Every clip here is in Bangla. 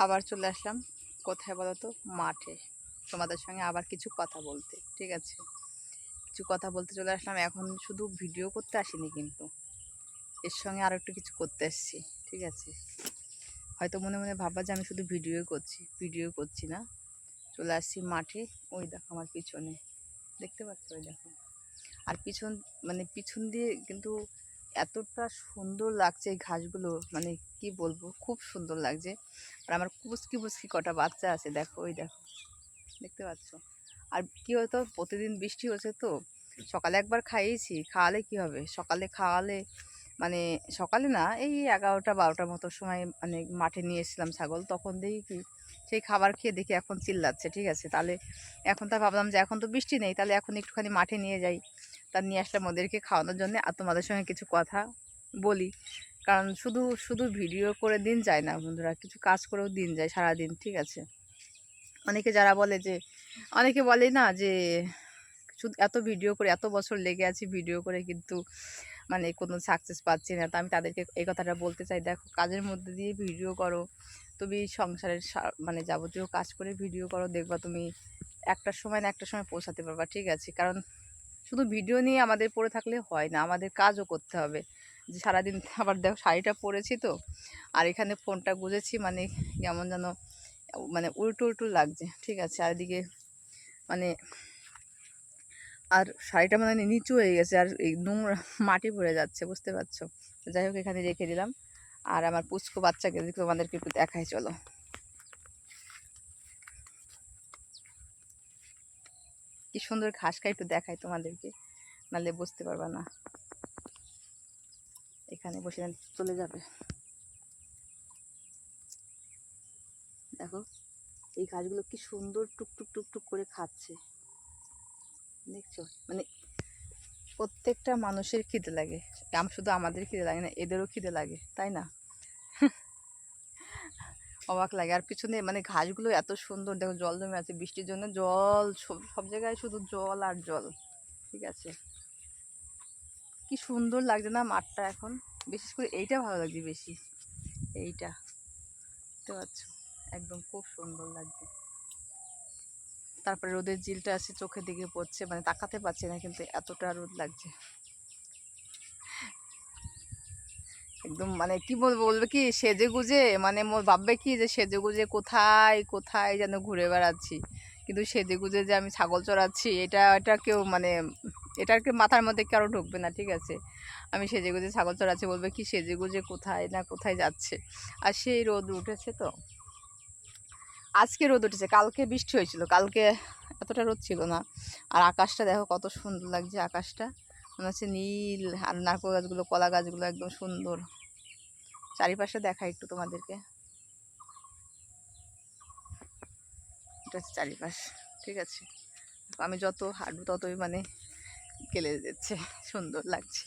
আবার চলে আসলাম কোথায় বলো তো মাঠে। তোমাদের সঙ্গে আবার কিছু কথা বলতে, ঠিক আছে? কিছু কথা বলতে চলে আসলাম। এখন শুধু ভিডিও করতে আসিনি কিন্তু। এর সঙ্গে আরও একটু কিছু করতে এসেছি, ঠিক আছে? হয়তো মনে মনে ভাববা যে আমি শুধু ভিডিও করছি ভিডিও করছি না। চলে আসছি মাঠে। ওই দেখো আমার পিছনে। দেখতে পাচ্ছ? ওই দেখো। আর পিছন মানে পিছন দিয়ে কিন্তু এতটা সুন্দর লাগছে এই ঘাসগুলো মানে কি বলব, খুব সুন্দর লাগছে। আর আমার কুচকি পুচকি কটা বাচ্চা আছে, দেখো, ওই দেখো, দেখতে পাচ্ছ? আর কি হতো প্রতিদিন বৃষ্টি হচ্ছে তো, সকালে একবার খাইয়েছি, খাওয়ালে কি হবে? সকালে খাওয়ালে মানে সকালে না, এই এগারোটা, বারোটার মতো সময় মানে মাঠে নিয়ে এসেছিলাম ছাগল, তখন দেখি কি, সেই খাবার খেয়ে দেখি এখন চিল্লাচ্ছে, ঠিক আছে? তাহলে এখন তা ভাবলাম যে, এখন তো বৃষ্টি নেই, তাহলে এখন একটুখানি মাঠে নিয়ে যাই। তা নিয়ে আসলাম ওদেরকে খাওয়ানোর জন্য। আর তোমাদের সঙ্গে কিছু কথা বলি। কারণ শুধু শুধু ভিডিও করে দিন যায় না বন্ধুরা, কিছু কাজ করেও দিন যায় সারা দিন ঠিক আছে? অনেকে যারা বলে যে, অনেকে বলে না যে শুধু এত ভিডিও করে, এত বছর লেগে আছি ভিডিও করে কিন্তু মানে কোনো সাকসেস পাচ্ছি না। তো আমি তাদেরকে এই কথাটা বলতে চাই, দেখো কাজের মধ্যে দিয়ে ভিডিও করো, তুমি সংসারের মানে যাবতীয় কাজ করে ভিডিও করো, দেখবা তুমি একটার সময় না একটা সময় পৌঁছাতে পারবা, ঠিক আছে? কারণ শুধু ভিডিও নিয়ে আমাদের পড়ে থাকলে হয় না, আমাদের কাজও করতে হবে। যে সারাদিন আবার দেখো শাড়িটা পরেছি তো, আর এখানে ফোনটা গুজেছি মানে কেমন যেন মানে উল্টো উল্টো লাগছে, ঠিক আছে? আর এদিকে মানে আর শাড়িটা মানে নিচু হয়ে গেছে আর এই নোংরা মাটি পড়ে যাচ্ছে, বুঝতে পারছ? যাই হোক, এখানে রেখে দিলাম। আর আমার পুচকো বাচ্চাকে তোমাদেরকে একটু দেখাই, চলো। কি সুন্দর ঘাস খাই একটু দেখাই তোমাদেরকে। নাহলে বুঝতে পারবা না। এখানে বসে চলে যাবে। দেখো, এই ঘাসগুলো কি সুন্দর টুকটুক টুকটুক করে খাচ্ছে। দেখছ? মানে প্রত্যেকটা মানুষের খিদে লাগে। আম- শুধু আমাদের খিদে লাগে না, এদেরও খিদে লাগে, তাই না? অবাক লাগে। আর পিছনে মানে ঘাসগুলো এত সুন্দর দেখো জল জমে আছে, বৃষ্টির জন্য জল, সব জায়গায় শুধু জল আর জল, ঠিক আছে? কি সুন্দর লাগছে না মাঠটা এখন? বিশেষ করে এইটা ভালো লাগছে বেশি, এইটা বুঝতে পারছ একদম খুব সুন্দর লাগছে। তারপরে রোদের জিলটা আছে, চোখের দিকে পড়ছে মানে তাকাতে পারছি না, কিন্তু এতটা রোদ লাগছে। একদম মানে কি বলব, বলবে কি সেজে গুজে মানে ভাববে কি যে সেজে গুজে কোথায় কোথায় যেন ঘুরে বেড়াচ্ছি। কিন্তু সেজে গুজে যে আমি ছাগল চড়াচ্ছি, এটা এটা কেউ মানে এটা আর কি মাথার মধ্যে কারও ঢুকবে না, ঠিক আছে? আমি সেজে গুজে ছাগল চড়াচ্ছি, বলবে কি সেজে গুজে কোথায় না কোথায় যাচ্ছে? আর সেই রোদ উঠেছে তো। আজকে রোদ উঠেছে, কালকে বৃষ্টি হয়েছিল, কালকে এতটা রোদ ছিল না। আর আকাশটা দেখো কত সুন্দর লাগছে আকাশটা। মনে হচ্ছে নীল আর নারকেল গাছগুলো, কলা গাছগুলো একদম সুন্দর। চারিপাশে দেখা একটু তোমাদেরকে। এটা হচ্ছে চারিপাশ, ঠিক আছে? আমি যত হাঁটবো ততই মানে কেলে যাচ্ছে, সুন্দর লাগছে।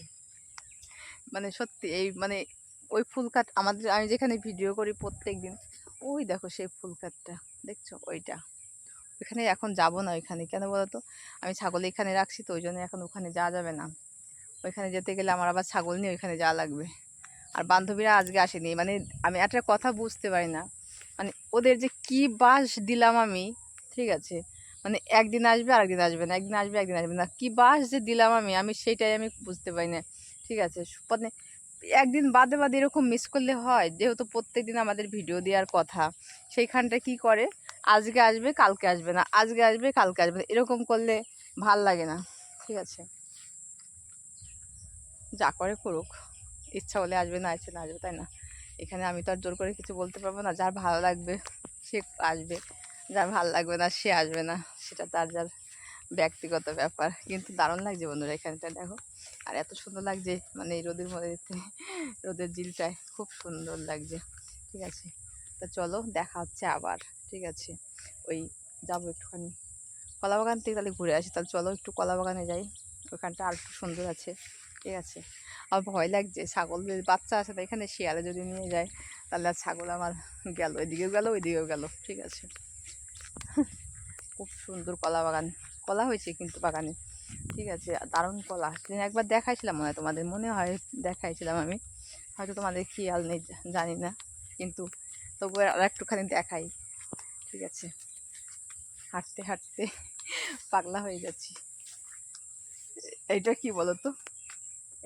মানে সত্যি এই মানে ওই ফুল কাট আমাদের, আমি যেখানে ভিডিও করি প্রত্যেক দিন ওই দেখো সেই ফুল কাঠটা, দেখছ? ওইটা। ওইখানে এখন যাব না ওইখানে, কেন বলো তো আমি ছাগল এখানে রাখছি তো, ওই জন্য এখন ওখানে যাওয়া যাবে না। ওইখানে যেতে গেলে আমার আবার ছাগল নিয়ে ওইখানে যাওয়া লাগবে। আর বান্ধবীরা আজকে আসেনি মানে আমি একটা কথা বুঝতে পারি না। মানে ওদের যে কি বাস দিলাম আমি, ঠিক আছে? মানে একদিন আসবে, আরেকদিন আসবে না, একদিন আসবে একদিন আসবে না। কি বাস যে দিলাম আমি আমি সেইটাই আমি বুঝতে পারি না, ঠিক আছে? মানে একদিন বাদে বাদে এরকম মিস করলে হয়, যেহেতু প্রত্যেক দিন আমাদের ভিডিও দেওয়ার কথা। সেইখানটা কি করে? আজকে আসবে, কালকে আসবে না, আজকে আসবে, কালকে আসবে না, এরকম করলে ভালো লাগে না, ঠিক আছে? যা করে করুক। ইচ্ছা হলে আসবে, না ইচ্ছে না আসবে, তাই না? এখানে আমি তো আর জোর করে কিছু বলতে পারব না। যার ভালো লাগবে, সে আসবে। যার ভালো লাগবে না, সে আসবে না। সেটা তার, যার ব্যক্তিগত ব্যাপার। কিন্তু দারুণ লাগছে বন্ধুরা এখানটা, দেখো। আর এত সুন্দর লাগছে মানে এই রোদের মধ্যে রোদের জিলটায় খুব সুন্দর লাগছে, ঠিক আছে? তা চলো, দেখা হচ্ছে আবার, ঠিক আছে? ওই যাব একটুখানি। কলা বাগান থেকে তাহলে ঘুরে আসি। তাহলে চলো একটু কলা বাগানে যাই। ওখানটা আর একটু সুন্দর আছে। ঠিক আছে? আমার ভয় লাগছে। ছাগল যদি বাচ্চা আছে তাই এখানে, শিয়ালে যদি নিয়ে যায়, তাহলে আর ছাগল আমার গেল এদিকেও গেল, ওইদিকেও গেল। ঠিক আছে। খুব সুন্দর কলা বাগান। কলা হয়েছে কিন্তু বাগানে। ঠিক আছে, দারুণ কলা। সেদিন একবার দেখাইছিলাম, মনে হয় তোমাদের, মনে হয় দেখাইছিলাম আমি। হয়তো তোমাদের খেয়াল নেই, জানি না। কিন্তু তবু আর একটুখানি দেখাই। ঠিক আছে। হাঁটতে হাঁটতে পাগলা হয়ে যাচ্ছি। এইটা কি বলো তো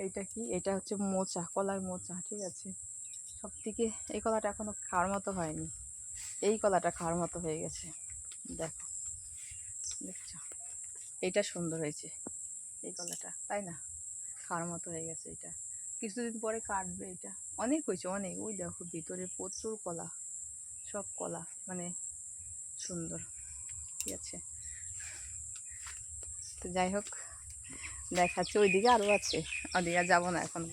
এইটা কি? এটা হচ্ছে মোচা, কলার মোচা, ঠিক আছে? সব থেকে এই কলাটা এখনও খাওয়ার মতো হয়নি। এই কলাটা খাওয়ার মতো হয়ে গেছে। দেখো, দেখছ? এইটা সুন্দর হয়েছে, এই কলাটা, তাই না? খাওয়ার মতো হয়ে গেছে এটা কিছুদিন পরে কাটবে এটা অনেক হয়েছে, অনেক। ওই দেখো, ভিতরে প্রচুর কলা, সব কলা মানে সুন্দর, ঠিক আছে? তো যাই হোক দেখাচ্ছে, ওইদিকে আরও আছে। ওদিকে যাব না এখন।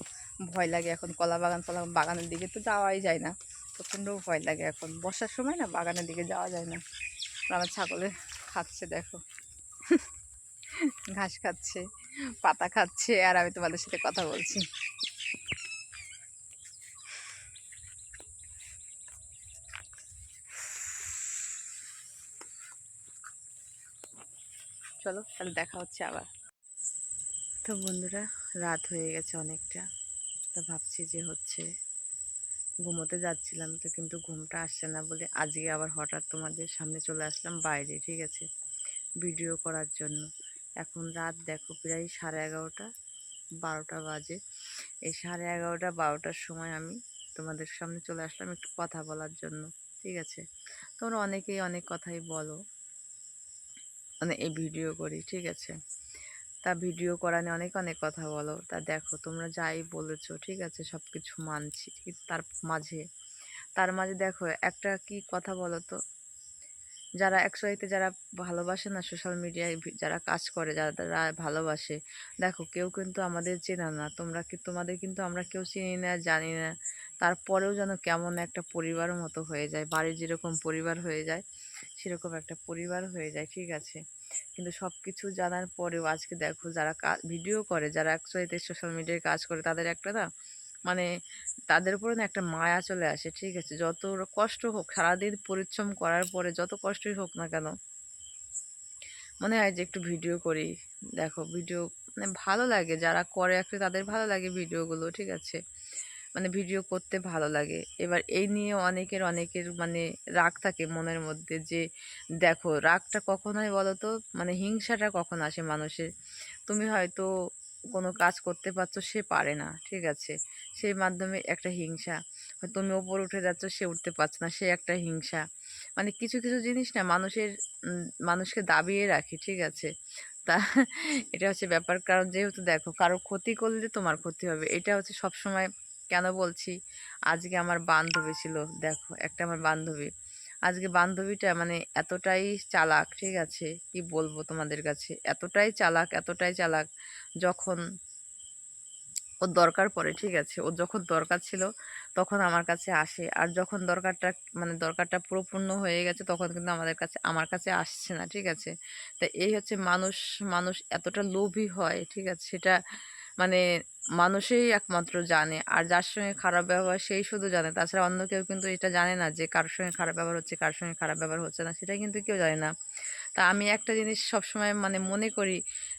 ভয় লাগে এখন কলা বাগান কলা বাগানের দিকে তো যাওয়াই যায় না। প্রচণ্ড ভয় লাগে এখন। বর্ষার সময় না বাগানের দিকে যাওয়া যায় না। আমার ছাগলে খাচ্ছে, দেখো। ঘাস খাচ্ছে, পাতা খাচ্ছে, আর আমি তোমাদের সাথে কথা বলছি। চলো, তাহলে দেখা হচ্ছে আবার। তো বন্ধুরা, রাত হয়ে গেছে অনেকটা। তো ভাবছি যে হচ্ছে ঘুমোতে যাচ্ছিলাম, তো কিন্তু ঘুমটা আসছে না বলে আজকে আবার হঠাৎ তোমাদের সামনে চলে আসলাম বাইরে, ঠিক আছে? ভিডিও করার জন্য। এখন রাত দেখো প্রায় সাড়ে এগারোটা, বারোটা বাজে। এই সাড়ে এগারোটা, বারোটার সময় আমি তোমাদের সামনে চলে আসলাম একটু কথা বলার জন্য, ঠিক আছে? তোমরা অনেকেই অনেক কথাই বলো মানে এই ভিডিও করি, ঠিক আছে? তা ভিডিও করা নিয়ে অনেক অনেক কথা বলো। তা দেখো, তোমরা যাই বলেছ, ঠিক আছে? সব কিছু মানছি তার মাঝে তার মাঝে দেখো, একটা কি কথা বলো তো? যারা একসাথে যারা ভালোবাসে না সোশ্যাল মিডিয়ায় যারা কাজ করে, যারা যারা ভালোবাসে, দেখো, কেউ কিন্তু আমাদের চেনা না। তোমরা কি, তোমাদের কিন্তু আমরা কেউ চিনি না, জানি না। তারপরেও যেন কেমন একটা পরিবার মতো হয়ে যায়। বাড়ির যেরকম পরিবার হয়ে যায়, সেরকম একটা পরিবার হয়ে যায়, ঠিক আছে? কিন্তু সব কিছু জানার পরেও আজকে দেখো যারা ভিডিও করে, যারা একসাথে সোশ্যাল মিডিয়ায় কাজ করে, তাদের একটা না মানে তাদের উপরে না একটা মায়া চলে আসে, ঠিক আছে? যত কষ্ট হোক, সারাদিন পরিশ্রম করার পরে যত কষ্টই হোক না কেন, মনে হয় যে একটু ভিডিও করি। দেখো ভিডিও মানে ভালো লাগে, যারা করে একটা তাদের ভালো লাগে ভিডিওগুলো ঠিক আছে? মানে ভিডিও করতে ভালো লাগে। এবার এই নিয়ে অনেকের অনেকের মানে রাগ থাকে মনের মধ্যে যে, দেখো, রাগটা কখন হয় বলো তো মানে হিংসাটা কখন আসে মানুষের? তুমি হয়তো কোনো কাজ করতে পারছ, সে পারে না, ঠিক আছে? সেই মাধ্যমে একটা হিংসা। তুমি ওপর উঠে যাচ্ছ, সে উঠতে পারছে না, সে একটা হিংসা। মানে কিছু কিছু জিনিস না মানুষের মানুষকে দাবিয়ে রাখে, ঠিক আছে? তা এটা হচ্ছে ব্যাপার। কারণ যেহেতু দেখো, কারও ক্ষতি করলে তোমার ক্ষতি হবে। এটা হচ্ছে সব সময় কেন বলছি? আজকে আমার বান্ধবী ছিল, দেখো, একটা আমার বান্ধবী। আজকে বান্ধবীটা মানে এতটাই চালাক, ঠিক আছে? কি বলব তোমাদের কাছে? এতটাই চালাক এতটাই চালাক যখন ওর দরকার পড়ে, ঠিক আছে? ওর যখন দরকার ছিল তখন আমার কাছে আসে। আর যখন দরকারটা মানে দরকারটা পুরোপূর্ণ হয়ে গেছে তখন কিন্তু আমাদের কাছে, আমার কাছে আসছে না, ঠিক আছে? তা এই হচ্ছে মানুষ মানুষ এতটা লোভী হয়, ঠিক আছে? সেটা মানে মানুষই একমাত্র জানে। আর যার সঙ্গে খারাপ ব্যবহার সেই শুধু জানে। তাছাড়া অন্য কেউ কিন্তু এটা জানে না যে কারোর সঙ্গে খারাপ ব্যবহার হচ্ছে, কারোর সঙ্গে খারাপ ব্যবহার হচ্ছে না সেটা কিন্তু কেউ জানে না। তা আমি একটা জিনিস সবসময় মানে মনে করি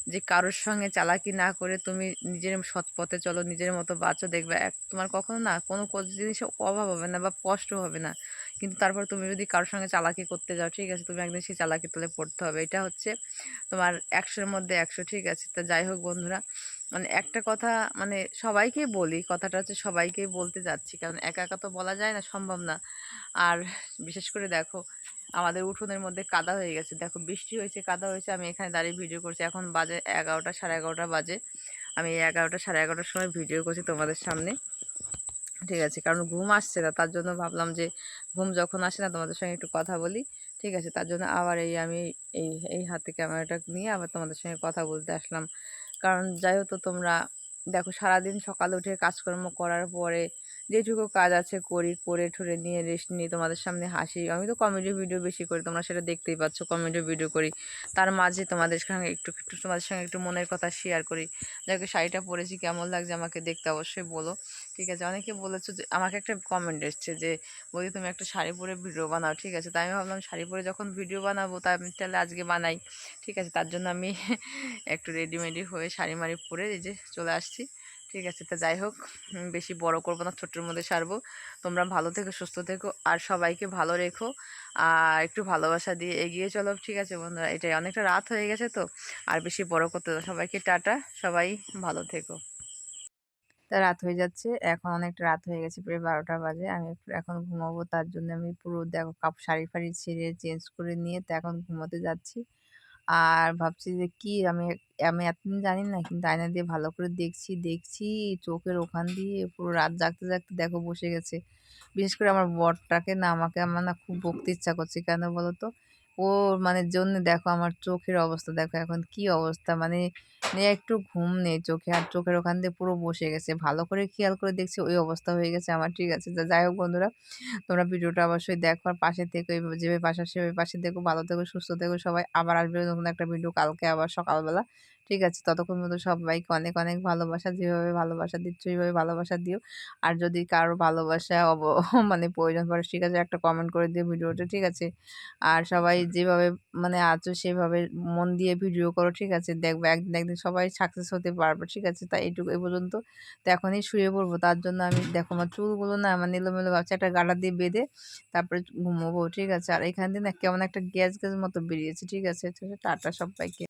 যে কারোর সঙ্গে চালাকি না করে তুমি নিজের সৎ পথে চলো, নিজের মতো বাঁচো, দেখবে এক তোমার কখনো না কোনো জিনিসের অভাব হবে না বা কষ্ট হবে না। কিন্তু তারপর তুমি যদি কারোর সঙ্গে চালাকি করতে যাও, ঠিক আছে, তুমি একদিন সেই চালাকি তলে পড়তে হবে। এটা হচ্ছে তোমার একশোর মধ্যে একশো, ঠিক আছে। তা যাই হোক বন্ধুরা মানে একটা কথা মানে সবাইকেই বলি, কথাটা হচ্ছে সবাইকেই বলতে যাচ্ছি। কারণ একা একা তো বলা যায় না, সম্ভব না। আর বিশেষ করে দেখো, আমাদের উঠোনের মধ্যে কাদা হয়ে গেছে। দেখো, বৃষ্টি হয়েছে, কাদা হয়েছে, আমি এখানে দাঁড়িয়ে ভিডিও করছি। এখন বাজে এগারোটা, সাড়ে এগারোটা বাজে। আমি এগারোটা, সাড়ে এগারোটার সময় ভিডিও করছি তোমাদের সামনে। ঠিক আছে? কারণ ঘুম আসছে না, তার জন্য ভাবলাম যে ঘুম যখন আসে না, তোমাদের সঙ্গে একটু কথা বলি। ঠিক আছে? তার জন্য আবার এই আমি এই এই হাতে ক্যামেরাটা নিয়ে আবার তোমাদের সঙ্গে কথা বলতে আসলাম। কারণ যাই হোক তোমরা দেখো সারাদিন সকাল উঠে কাজকর্ম করার পরে যেটুকু কাজ আছে করি, করে ঠরে নিয়ে রেস্ট নিয়ে তোমাদের সামনে হাসি। আমি তো কমেডি ভিডিও বেশি করি, তোমরা সেটা দেখতেই পাচ্ছ কমেডি ভিডিও করি। তার মাঝে তোমাদের সঙ্গে একটু একটু, তোমাদের সঙ্গে একটু মনের কথা শেয়ার করি। দেখো শাড়িটা পরেছি, কেমন লাগছে আমাকে দেখতে অবশ্যই বলো। ঠিক আছে। অনেকে বলেছ যে, আমাকে একটা কমেন্ট এসছে যে বলি তুমি একটা শাড়ি পরে ভিডিও বানাও, ঠিক আছে। তাই আমি ভাবলাম শাড়ি পরে যখন ভিডিও বানাবো, তা আমি তাহলে আজকে বানাই, ঠিক আছে। তার জন্য আমি একটু রেডিমেডি হয়ে শাড়ি মাড়ি পরে এই যে চলে আসছি, ঠিক আছে। তা যাই হোক বেশি বড় করব না, ছোট্টর মধ্যে সারবো। তোমরা ভালো থেকো, সুস্থ থেকো, আর সবাইকে ভালো রেখো, আর একটু ভালোবাসা দিয়ে এগিয়ে চলো, ঠিক আছে বন্ধুরা। এটাই, অনেকটা রাত হয়ে গেছে তো, আর বেশি বড় করতে সবাইকে টাটা, সবাই ভালো থেকো। তা রাত হয়ে যাচ্ছে। এখন অনেকটা রাত হয়ে গেছে, প্রায় বারোটা বাজে। আমি এখন ঘুমাবো, তার জন্য আমি পুরো দেখো কাপ, শাড়ি ফাড়ি ছেড়ে চেঞ্জ করে নিয়ে তো এখন ঘুমোতে যাচ্ছি। আর ভাবছি যে কি আমি আমি এতদিন জানি না, কিন্তু আয়না দিয়ে ভালো করে দেখছি দেখছি চোখের ওখান দিয়ে পুরো রাত জাগতে জাগতে দেখো বসে গেছে। বিশেষ করে আমার বরটাকে না, আমাকে আমার না খুব বকতে ইচ্ছা করছে। কেন বলো তো? ওর মানে জন্য দেখো আমার চোখের অবস্থা দেখো এখন কি অবস্থা? মানে একটু ঘুম নেই চোখে আর চোখের ওখান দিয়ে পুরো বসে গেছে। ভালো করে খেয়াল করে দেখছি ওই অবস্থা হয়ে গেছে আমার, ঠিক আছে? যাই হোক বন্ধুরা, তোমরা ভিডিওটা অবশ্যই দেখো আর পাশে থেকে যেভাবে পাশে সেভাবে পাশে দেখো ভালো থেকো, সুস্থ থেকো সবাই। আবার আসবে নতুন একটা ভিডিও কালকে আবার সকালবেলা। ঠিক আছে ততক্ষণ মতো সবাইকে অনেক অনেক ভালোবাসা যেভাবে ভালোবাসা দিচ্ছ ওইভাবে ভালোবাসা দিও। আর যদি কারও ভালোবাসা অব মানে প্রয়োজন পড়ে ঠিক আছে একটা কমেন্ট করে দিও ভিডিওটা ঠিক আছে? আর সবাই যেভাবে মানে আছো সেভাবে মন দিয়ে ভিডিও করো ঠিক আছে? দেখবে একদিন একদিন সবাই সাকসেস হতে পারবে ঠিক আছে? তাই এইটুকু এই পর্যন্ত। তো এখনই শুয়ে পড়ব তার জন্য আমি দেখো আমার চুলগুলো না মানে এলোমেলো ভাবছি একটা গাডা দিয়ে বেঁধে তারপরে ঘুমোবো ঠিক আছে? আর এখান দিয়ে না কেমন একটা গ্যাস গ্যাস মতো বেরিয়েছে ঠিক আছে? টাটা সবাইকে।